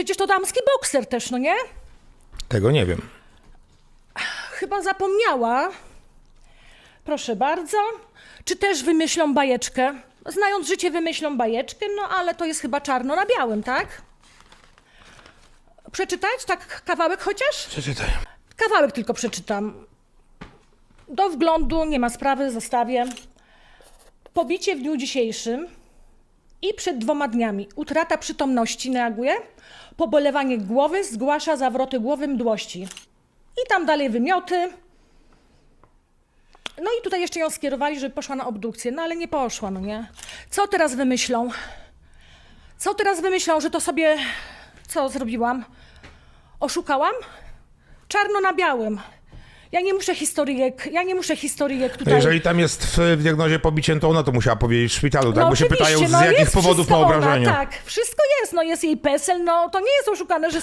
Przecież to damski bokser też, no nie? Tego nie wiem. Chyba zapomniała. Proszę bardzo. Czy też wymyślą bajeczkę? Znając życie, wymyślą bajeczkę, no ale to jest chyba czarno na białym, tak? Przeczytać tak kawałek chociaż? Przeczytaj. Kawałek tylko przeczytam. Do wglądu, nie ma sprawy, zostawię. Pobicie w dniu dzisiejszym i przed dwoma dniami. Utrata przytomności reaguje. Pobolewanie głowy zgłasza zawroty głowy mdłości. I tam dalej wymioty. No i tutaj jeszcze ją skierowali, żeby poszła na obdukcję. No ale nie poszła, no nie? Co teraz wymyślą? Co teraz wymyślą, że to sobie... Co zrobiłam? Oszukałam? Czarno na białym. Ja nie muszę historyjek, ja nie muszę historyjek tutaj... jeżeli tam jest w, diagnozie pobicie, to ona to musiała powiedzieć w szpitalu, tak? No Bo się pytają z no jakich powodów ma ona, obrażenia. Tak, wszystko jest, no jest jej PESEL, no to nie jest oszukane, że